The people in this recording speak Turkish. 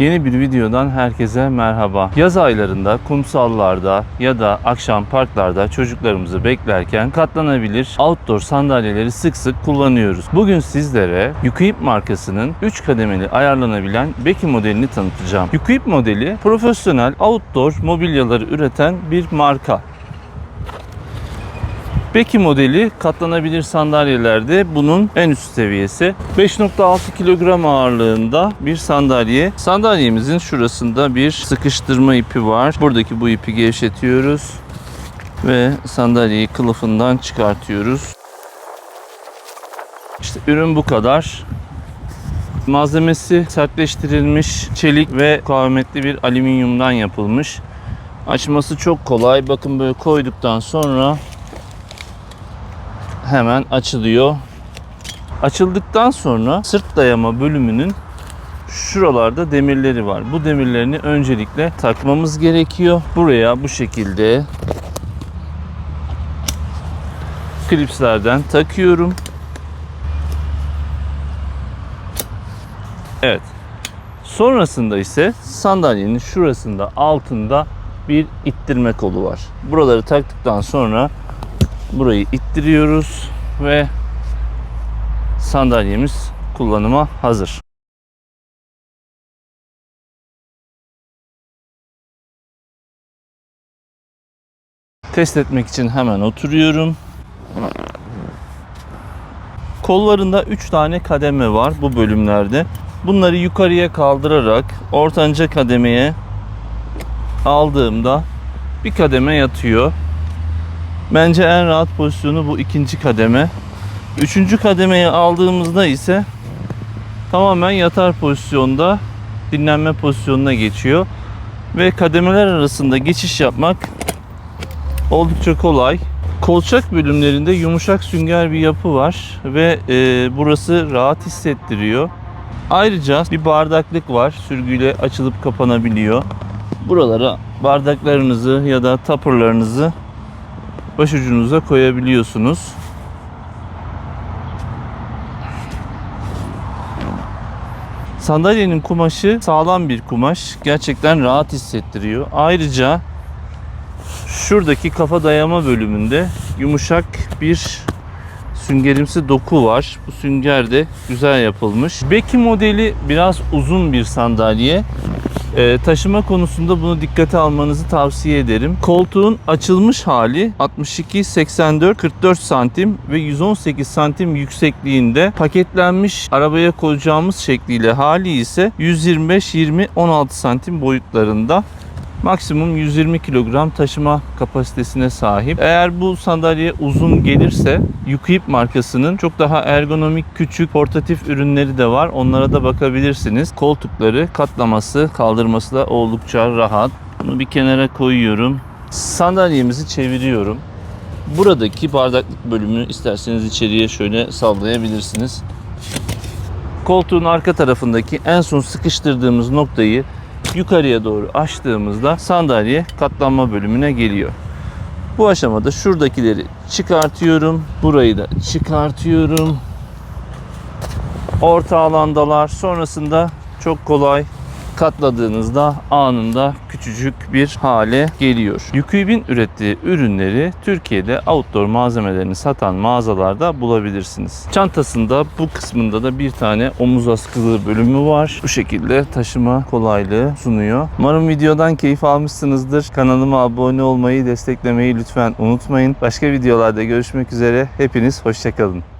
Yeni bir videodan herkese merhaba. Yaz aylarında kumsallarda ya da akşam parklarda çocuklarımızı beklerken katlanabilir outdoor sandalyeleri sık sık kullanıyoruz. Bugün sizlere Yukuip markasının 3 kademeli ayarlanabilen Beki modelini tanıtacağım. Yukuip modeli profesyonel outdoor mobilyaları üreten bir marka. Beki modeli katlanabilir sandalyelerde bunun en üst seviyesi. 5.6 kilogram ağırlığında bir sandalye. Sandalyemizin şurasında bir sıkıştırma ipi var. Buradaki bu ipi gevşetiyoruz ve sandalyeyi kılıfından çıkartıyoruz. İşte ürün bu kadar. Malzemesi sertleştirilmiş çelik ve mukavemetli bir alüminyumdan yapılmış. Açması çok kolay. Bakın böyle koyduktan sonra hemen açılıyor. Açıldıktan sonra sırt dayama bölümünün şuralarda demirleri var. Bu demirlerini öncelikle takmamız gerekiyor. Buraya bu şekilde klipslerden takıyorum. Evet. Sonrasında ise sandalyenin şurasında altında bir ittirme kolu var. Buraları taktıktan sonra burayı ittiriyoruz ve sandalyemiz kullanıma hazır. Test etmek için hemen oturuyorum. Kollarında 3 tane kademe var bu bölümlerde. Bunları yukarıya kaldırarak ortanca kademeye aldığımda bir kademe yatıyor. Bence en rahat pozisyonu bu ikinci kademe. Üçüncü kademeye aldığımızda ise tamamen yatar pozisyonda dinlenme pozisyonuna geçiyor. Ve kademeler arasında geçiş yapmak oldukça kolay. Kolçak bölümlerinde yumuşak sünger bir yapı var ve e, burası rahat hissettiriyor. Ayrıca bir bardaklık var. Sürgüyle açılıp kapanabiliyor. Buralara bardaklarınızı ya da tapırlarınızı başucunuza koyabiliyorsunuz. Sandalyenin kumaşı sağlam bir kumaş. Gerçekten rahat hissettiriyor. Ayrıca şuradaki kafa dayama bölümünde yumuşak bir süngerimsi doku var. Bu sünger de güzel yapılmış. Beki modeli biraz uzun bir sandalye. Ee, taşıma konusunda bunu dikkate almanızı tavsiye ederim. Koltuğun açılmış hali 62 84 44 santim ve 118 santim yüksekliğinde paketlenmiş arabaya koyacağımız şekliyle hali ise 125 20 16 santim boyutlarında. Maksimum 120 kilogram taşıma kapasitesine sahip. Eğer bu sandalye uzun gelirse Yukuip markasının çok daha ergonomik küçük portatif ürünleri de var. Onlara da bakabilirsiniz. Koltukları katlaması, kaldırması da oldukça rahat. Bunu bir kenara koyuyorum. Sandalyemizi çeviriyorum. Buradaki bardaklık bölümünü isterseniz içeriye şöyle sallayabilirsiniz. Koltuğun arka tarafındaki en son sıkıştırdığımız noktayı yukarıya doğru açtığımızda sandalye katlanma bölümüne geliyor. Bu aşamada şuradakileri çıkartıyorum. Burayı da çıkartıyorum. Orta alandalar. Sonrasında çok kolay katladığınızda anında küçücük bir hale geliyor. Yukuib'in ürettiği ürünleri Türkiye'de outdoor malzemelerini satan mağazalarda bulabilirsiniz. Çantasında bu kısmında da bir tane omuz askılı bölümü var. Bu şekilde taşıma kolaylığı sunuyor. Umarım videodan keyif almışsınızdır. Kanalıma abone olmayı, desteklemeyi lütfen unutmayın. Başka videolarda görüşmek üzere. Hepiniz hoşçakalın.